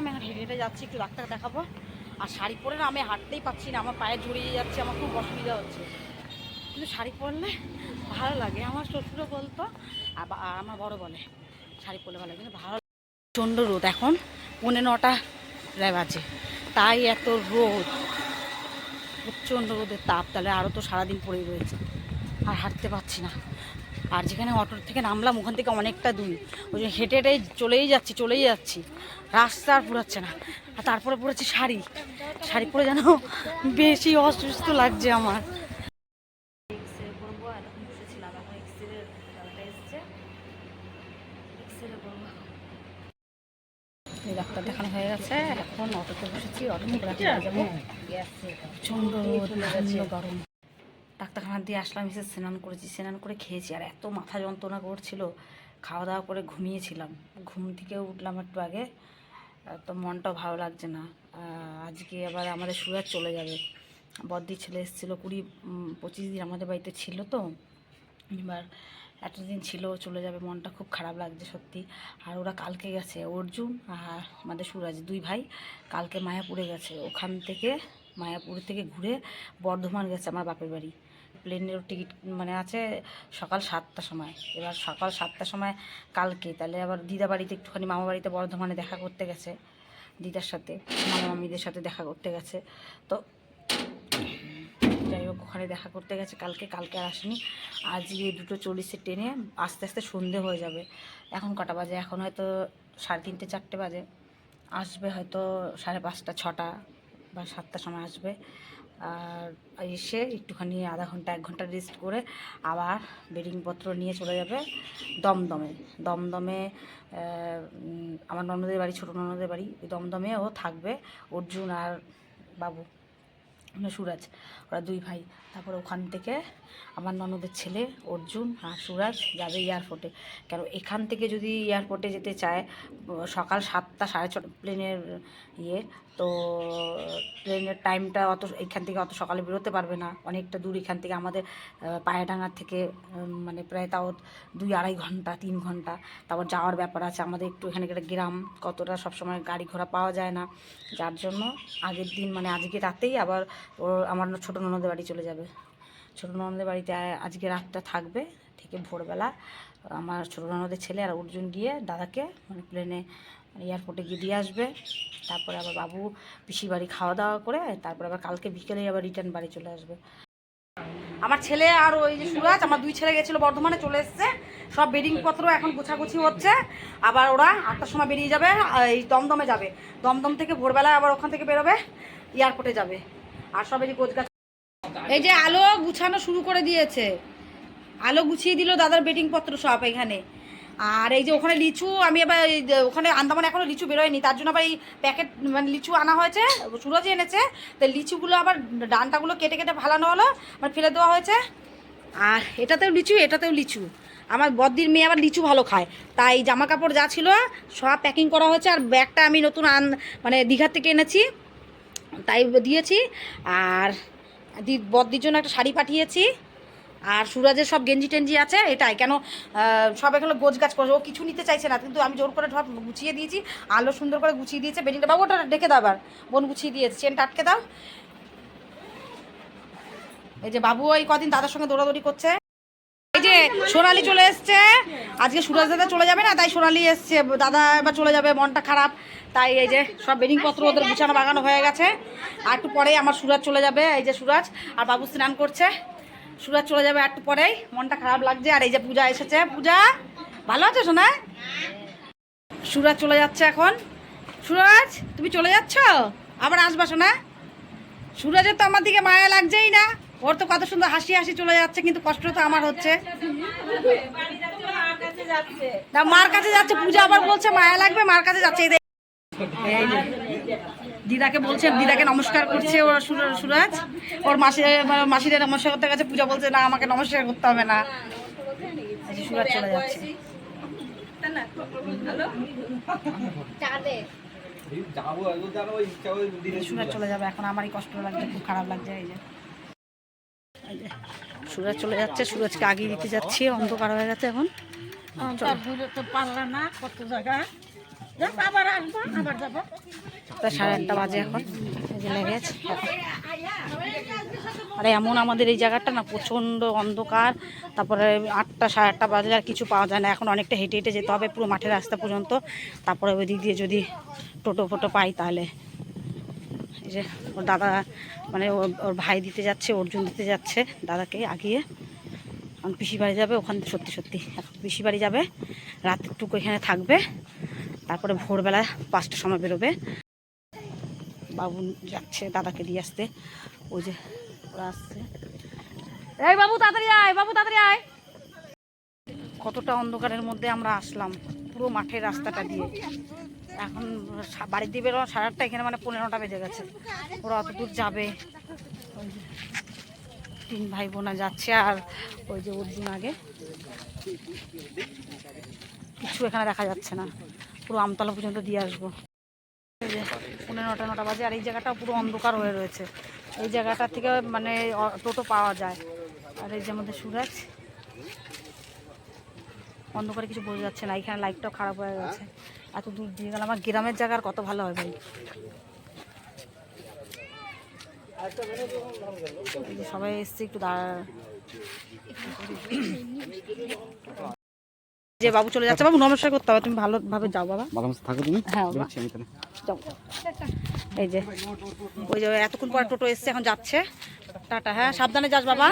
নামলাম এখন হেঁটে হেঁটে যাচ্ছি, একটু ডাক্তার দেখাবো। আর শাড়ি পরে না আমি হাঁটতেই পারছি না, আমার পায়ে জড়িয়ে যাচ্ছে, আমার খুব অসুবিধা হচ্ছে। কিন্তু শাড়ি পরলে ভালো লাগে, আমার শ্বশুরও বলতো, আর আমার বড় বলে, শাড়ি পরলে ভালো লাগে, কিন্তু ভালো প্রচণ্ড রোদ এখন, পৌনে নটা বাজে, তাই এত রোদ, প্রচণ্ড রোদের তাপ, তাহলে আরও তো সারাদিন পড়েই রয়েছে, আর হাঁটতে পারছি না। আর যেখানে অটোর থেকে নামলাম ওখান থেকে অনেকটা দূর। ওই জন্য হেঁটে হেঁটে চলেই যাচ্ছি চলেই যাচ্ছি। রাস্তা আর পুরাচ্ছে না। আর তারপরে পড়েছি শাড়ি। শাড়ি পরে যেন বেশি অসুস্থ লাগছে আমার। ডাক্তার দেখানো হয়ে গেছে। এখন অটোতে বসেছি অটো প্রচণ্ড রোদ গরম। ডাক্তারখানা দিয়ে আসলাম, এসে স্নান করেছি। স্নান করে খেয়েছি। আর এত মাথা যন্ত্রণা করছিল। খাওয়া দাওয়া করে ঘুমিয়েছিলাম। ঘুম থেকে উঠলাম একটু আগে। তো মনটাও ভালো লাগছে না। আজকে আবার আমাদের সুরাজ চলে যাবে। বদ্দির ছেলে এসেছিল কুড়ি পঁচিশ দিন আমাদের বাড়িতে ছিল তো। এবার এতদিন ছিল, চলে যাবে। মনটা খুব খারাপ লাগছে সত্যি। আর ওরা কালকে গেছে, অর্জুন আর আমাদের সুরাজ, দুই ভাই। কালকে মায়াপুরে গেছে। ওখান থেকে মায়াপুর থেকে ঘুরে বর্ধমান গেছে আমার বাপের বাড়ি। প্লেনেরও টিকিট মানে আছে সকাল সাতটার সময়। এবার সকাল সাতটার সময় কালকে, তাহলে আবার দিদা বাড়িতে একটুখানি, মামা বাড়িতে বর্ধমানে দেখা করতে গেছে দিদার সাথে, মামা মামিদের সাথে দেখা করতে গেছে। তো যাই হোক, ওখানে দেখা করতে গেছে কালকে কালকে আর আসেনি। আজকে দুটো চল্লিশে ট্রেনে আস্তে আস্তে সন্ধে হয়ে যাবে। এখন কটা বাজে? এখন হয়তো সাড়ে তিনটে, চারটে বাজে। আসবে হয়তো সাড়ে পাঁচটা, ছটা। বা সাতটার সময় আসবে। আর এসে একটুখানি আধা ঘণ্টা, এক ঘণ্টা রেস্ট করে আবার বেডিংপত্র নিয়ে চলে যাবে দমদমে। দমদমে আমার ননদের বাড়ি, ছোটো ননদের বাড়ি। দমদমেও দমদমে ও থাকবে অর্জুন আর বাবু। সুরাজ, ওরা দুই ভাই। তারপরে ওখান থেকে আমার ননদের ছেলে অর্জুন আর সুরাজ যাবে এয়ারপোর্টে কেন এখান থেকে যদি এয়ারপোর্টে যেতে চায়, সকাল সাতটা, সাড়ে ছটা প্লেনের ইয়ে তো প্লেনের টাইমটা অত, এখান থেকে অত সকালে বেরোতে পারবে না। অনেকটা দূর এখান থেকে আমাদের পায়রাডাঙ্গার থেকে মানে প্রায় তাও দুই আড়াই ঘণ্টা, তিন ঘণ্টা। তারপর যাওয়ার ব্যাপার আছে। আমাদের একটু এখানে একটা গ্রাম, কতটা সবসময় গাড়ি ঘোড়া পাওয়া যায় না। যার জন্য আগের দিন মানে আজকে রাতেই আবার ও আমার ছোটো ননদের বাড়ি চলে যাবে। ছোটো ননদের বাড়িতে আজকে রাতটা থাকবে, থেকে ভোরবেলা। আমার ছোটো ননদের ছেলে আর অর্জুন গিয়ে দাদাকে মানে প্লেনে এয়ারপোর্টে গিয়ে দিয়ে আসবে। তারপরে আবার বাবু পিসি বাড়ি খাওয়া দাওয়া করে, তারপরে আবার কালকে বিকেলে আবার রিটার্ন বাড়ি চলে আসবে। আমার ছেলে আর ওই যে সুরাজ, আমার দুই ছেলে গেছিল বর্ধমানে চলে এসছে। সব বেডিং পত্র এখন গোছাগুছি হচ্ছে। আবার ওরা আটটার সময় বেরিয়ে যাবে, এই দমদমে যাবে। দমদম থেকে ভোরবেলায় আবার ওখান থেকে বেরোবে এয়ারপোর্টে যাবে। আর সব এই যে এই যে আলো গুছানো শুরু করে দিয়েছে। আলো গুছিয়ে দিল দাদার বেডিং পত্র সব এখানে। আর এই যে ওখানে লিচু, আমি আবার ওখানে আন্দামান এখনও লিচু বেরোয়নি, তার জন্য আবার এই প্যাকেট মানে লিচু আনা হয়েছে, সুরজ এনেছে। তো লিচুগুলো আবার ডানটাগুলো কেটে কেটে ফালানো হলো মানে ফেলে দেওয়া হয়েছে। আর এটাতেও লিচু এটাতেও লিচু। আমার বদ্দির মেয়ে আবার লিচু ভালো খায়। তাই জামা কাপড় যা ছিল সব প্যাকিং করা হয়েছে, আর ব্যাগটা আমি নতুন আন মানে দীঘার থেকে এনেছি। তাই দিয়েছি। আর দি, বদ্দির জন্য একটা শাড়ি পাঠিয়েছি। আর সুরাজের সব গেঞ্জি টেঞ্জি আছে, এটাই। কেন সব এখানে গোছ গাছ করে, ও কিছু নিতে চাইছে না। কিন্তু আমি জোর করে সব গুছিয়ে দিয়েছি, আলো সুন্দর করে গুছিয়ে দিয়েছে, বেডিংটা বাবু, ওটা ডেকে দাও আবার। বোন গুছিয়ে দিয়েছে, চেনটা আটকে দাও। এই যে বাবু ওই কদিন দাদার সঙ্গে দৌড়াদৌড়ি করছে। এই যে সোনালি চলে এসছে। আজকে সুরাজ দাদা চলে যাবে না, তাই সোনালি এসছে। দাদা এবার চলে যাবে, মনটা খারাপ। তাই এই যে সব বেডিং পত্র ওদের গুছানো বাগানো হয়ে গেছে। আর একটু পরেই আমার সুরাজ চলে যাবে, এই যে সুরাজ। আর বাবু স্নান করছে। সুরাজ চলে যাবে একটু পরেই। মনটা খারাপ লাগছে, আর এই যে পূজা এসেছে। পূজা, ভালো আছো সোনা? সুরাজ চলে যাচ্ছে এখন। সুরাজ, তুমি চলে যাচ্ছ? আবার আসবা সোনা? সুরাজের তো আমার দিকে মায়া লাগছেই না। ওর তো কত সুন্দর হাসি হাসি চলে যাচ্ছে কিন্তু কষ্ট তো আমার হচ্ছে। মার কাছে যাচ্ছে পূজা আবার বলছে মায়া লাগবে মার কাছে যাচ্ছে। দিদাকে বলছে দিদাকে নমস্কার করছে ওর সুরাজ। ওর মাসি মাসিরে নমস্কার করতে গেছে পূজা বলছে না আমাকে নমস্কার করতে হবে না। সুরাজ চলে যাচ্ছে। সুরাজ চলে যাবে এখন আমারই কষ্ট লাগছে খুব খারাপ লাগছে এই যে, সুরাজ চলে যাচ্ছে সুরাজকে আগিয়ে দিতে যাচ্ছি অন্ধকার হয়ে গেছে এখন। সাড়ে আটটা বাজে এখন লেগে আর এমন আমাদের এই জায়গাটা না প্রচণ্ড অন্ধকার। তারপরে আটটা সাড়ে আটটা বাজে আর কিছু পাওয়া যায় না। এখন অনেকটা হেঁটে হেঁটে যেতে হবে পুরো মাঠের রাস্তা পর্যন্ত। তারপরে ওই দিক দিয়ে যদি টোটো ফোটো পাই তাহলে। যে ওর দাদা মানে ওর ভাই দিতে যাচ্ছে, অর্জুন দিতে যাচ্ছে দাদাকে আগিয়ে। এখন পিসি বাড়ি যাবে ওখান সত্যি সত্যি। এখন পিসি বাড়ি যাবে রাতেরটুকু এখানে থাকবে, তারপরে ভোরবেলা পাঁচটার সময় বেরোবে। বাবু যাচ্ছে দাদাকে দিয়ে আসতে। ওই যে ওরা আসছে। এই বাবু, তাড়াতাড়ি আয়, বাবু, তাড়াতাড়ি আয়। কতটা অন্ধকারের মধ্যে আমরা আসলাম, পুরো মাঠের রাস্তাটা দিয়ে। এখন সা- বাড়ি দিয়ে বেরোনো সাড়ে আটটা, এখানে মানে পনেরোটা বেজে গেছে। ওরা অত দূর যাবে। তিন ভাই বোনা যাচ্ছে আর ওই যে অর্জুন আগে। কিছু এখানে দেখা যাচ্ছে না। পুরো আমতলা পর্যন্ত দিয়ে আসব। এই পনেরো নটা নটা বাজে আর এই জায়গাটা পুরো অন্ধকার হয়ে রয়েছে। এই জায়গাটা থেকে মানে টোটো পাওয়া যায়। আর এই যে আমাদের সুরাজ। অন্ধকারে কিছু বোঝা যাচ্ছে না এখানে লাইটটাও খারাপ হয়ে গেছে। এত দূর দিয়ে গেলে আমার গ্রামের জায়গা আর কত ভালো হয় ভাই। সবাই এসছে একটু দাঁড়া। যে বাবু চলে যাচ্ছে বাবু নমস্কার করতে হবে তুমি ভালোভাবে যাও বাবা। বাবা থাকো তুমি। হ্যাঁ যাও। এই যে ওই যে এতক্ষণ পর টোটো এসছে এখন যাচ্ছে। টাটা হ্যাঁ সাবধানে যাস বাবা।